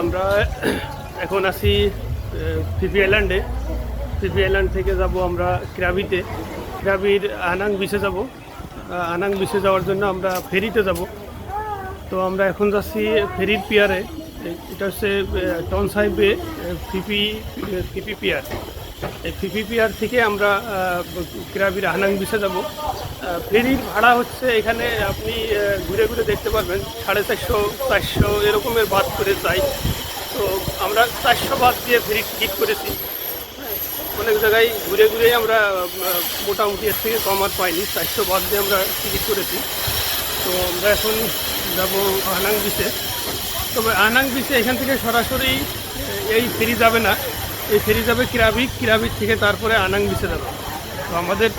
আমরা এখন আছি ফিফি আইল্যান্ডে ফিফি আইল্যান্ড থেকে যাব আমরা ক্রাবিতে ক্রাবির আনাং বিচে যাব। আনাং বিচে যাওয়ার জন্য আমরা ফেরিতে যাব। তো আমরা এখন যাচ্ছি ফেরির পিয়ারে। এটা হচ্ছে Ton bay Phi Phi Phi Phi pier এই ফিপি পিয়ার থেকে আমরা আহ, ক্রাবির আনাং বিচে যাব। ফেরির ভাড়া হচ্ছে এখানে আপনি ঘুরে ঘুরে দেখতে পারবেন। সাড়ে চারশো চারশো এরকমের বাদ করে চাই তো আমরা চারশো বাদ দিয়ে ফেরির টিকিট করেছি। অনেক জায়গায় ঘুরে ঘুরে আমরা মোটামুটি এর থেকে কম আর পাইনি। চারশো বাদ দিয়ে আমরা টিকিট করেছি। তো আমরা এখন যাব আনাং বিচে তবে আনাং বিচে এখান থেকে সরাসরি এই ফেরি যাবে না। এই ফেরি যাবে কিরাবিক কিরাবিক থেকে তারপরে আনাং বিচে যাবে। তো আমাদের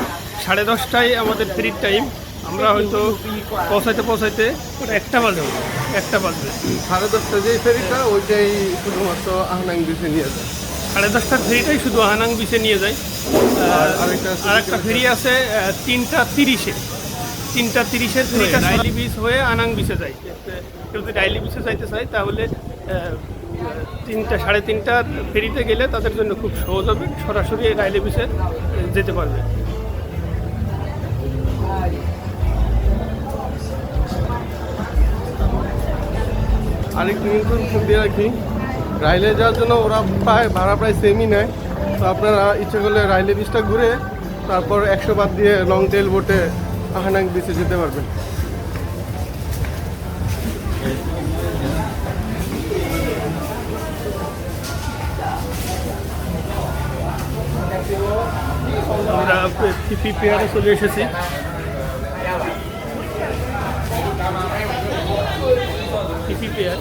সাড়ে দশটায় আমাদের ফেরির টাইম। আমরা হয়তো পৌঁছাইতে পৌঁছাইতে একটা বাজবে একটা বাজবে। সাড়ে দশটা যে ফেরিটা ওইটাই শুধুমাত্র আহনাং বিচে নিয়ে যায়। সাড়ে দশটার ফেরিটাই শুধু আনাং বিচে নিয়ে যায়। আর একটা ফেরি আছে তিনটা তিরিশে। তিনটা তিরিশের ফেরিটা ডাইলি বিচ হয়ে আনাং বিচে যায়। কেউ যদি ডাইলি বিচে যাইতে চায় তাহলে তিনটা সাড়ে তিনটার ফেরিতে গেলে তাদের জন্য খুব সহজ হবে সরাসরি বিচে আহ, যেতে পারবে। আরেকটু দিয়ে রাখি রাইলে যাওয়ার জন্য ওরা প্রায় ভাড়া প্রায় সেমই নেয়। তো আপনারা ইচ্ছে করলে রাইলে বিচটা ঘুরে তারপর একশো বাদ দিয়ে লং টেল বোটে আহানাং বিচে যেতে পারবেন। আমরা পিপি পেয়ারে চলে এসেছি। পিপি পেয়ার।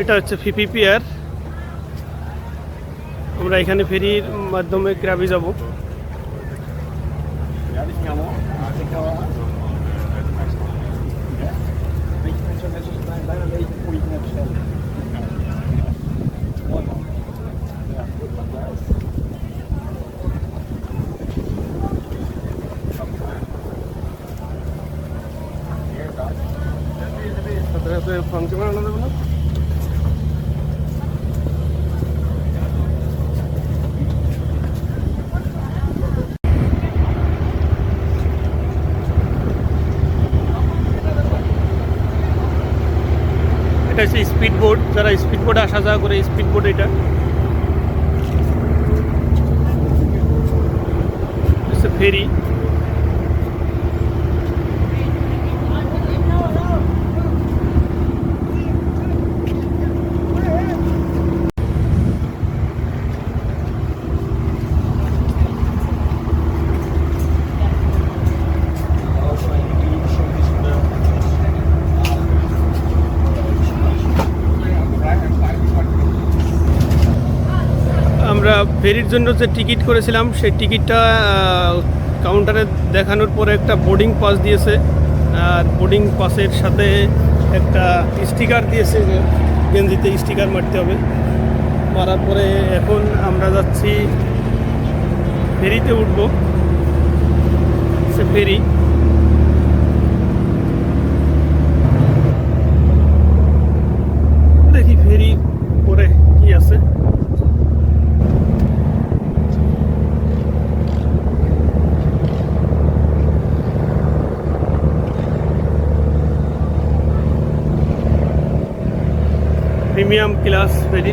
এটা হচ্ছে ফিপি পেয়ার। আমরা এখানে ফেরির মাধ্যমে ক্রাবি যাব। সাথে সাথে ফোন ক্যামেরা আনা যাবে না এটা হচ্ছে স্পিড বোট যারা স্পিড বোর্ডে আসা যাওয়া করে স্পিড বোট এটা। ফেরি আমরা ফেরির জন্য যে টিকিট করেছিলাম, সেই টিকিটটা কাউন্টারে দেখানোর পরে একটা বোর্ডিং পাস দিয়েছে। আর বোর্ডিং পাসের সাথে একটা স্টিকার দিয়েছে গেঞ্জিতে স্টিকার মারতে হবে। মারার পরে এখন আমরা যাচ্ছি, ফেরিতে উঠব। সে ফেরি দেখি ফেরি পরে কি আছে প্রিমিয়াম ক্লাস ফেরি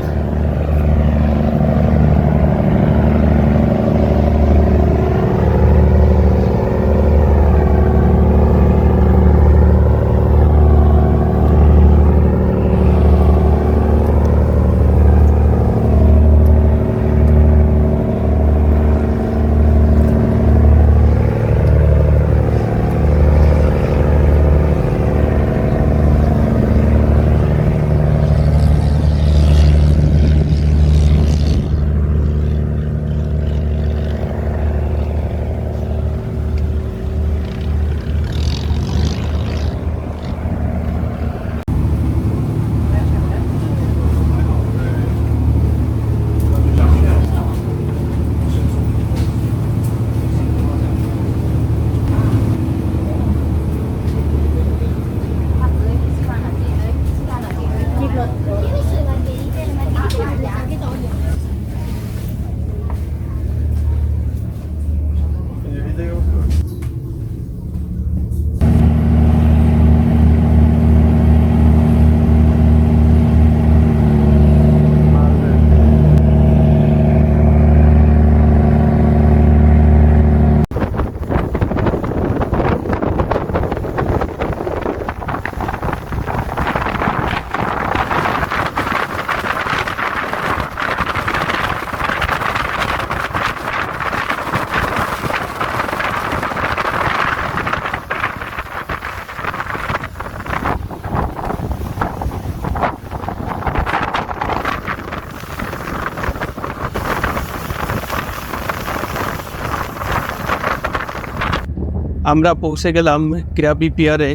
আমরা পৌঁছে গেলাম ক্রাবি পিয়ারে।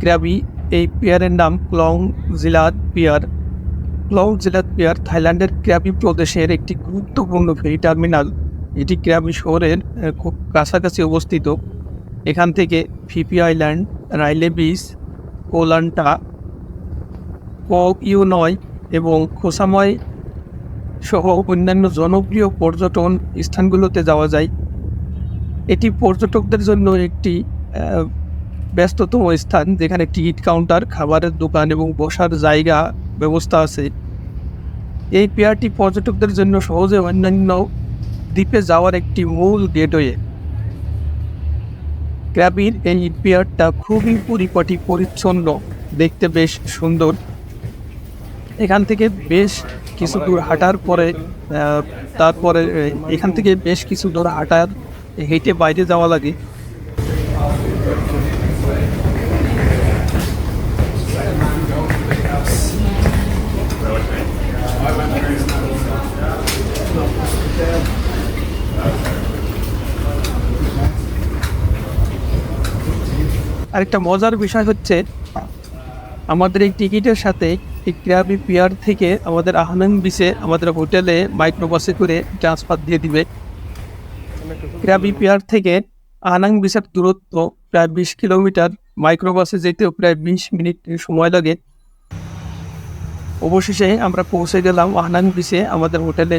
ক্রাবি এই পিয়ারের নাম ক্লং জিলাত পিয়ার। ক্লং জিলাত পিয়ার থাইল্যান্ডের ক্রাবি প্রদেশের একটি গুরুত্বপূর্ণ ফেরি টার্মিনাল। এটি ক্রাবি শহরের খুব কাছাকাছি অবস্থিত। এখান থেকে Phi Phi island, Railay beach, Koh Lanta ক ইউ নয় এবং খোসাময় সহ অন্যান্য জনপ্রিয় পর্যটন স্থানগুলোতে যাওয়া যায়। এটি পর্যটকদের জন্য একটি ব্যস্ততম স্থান যেখানে টিকিট কাউন্টার, খাবারের দোকান এবং বসার জায়গা ব্যবস্থা আছে। এই পেয়ারটি পর্যটকদের জন্য সহজে অন্যান্য দ্বীপে যাওয়ার একটি মূল গেটওয়ে। ক্র্যাবির এই পেয়ারটা খুবই পরিপাটি, পরিচ্ছন্ন, দেখতে বেশ সুন্দর। এখান থেকে বেশ কিছু দূর হাঁটার পরে তারপরে এখান থেকে বেশ কিছু দূর হাঁটার হেঁটে বাইরে যাওয়া লাগে। আরেকটা মজার বিষয় হচ্ছে, আমাদের এই টিকিটের সাথে এই ক্রাবি পিয়ার থেকে আমাদের আহনাং বিচে আমাদের হোটেলে মাইক্রোবাসে করে ট্রান্সফার দিয়ে দিবে। ক্রাবি পিয়ার থেকে আনাং বিচের দূরত্ব প্রায় বিশ কিলোমিটার মাইক্রোবাসে যেতেও প্রায় বিশ মিনিট সময় লাগে। অবশেষে আমরা পৌঁছে গেলাম আনাং বিচে আমাদের হোটেলে।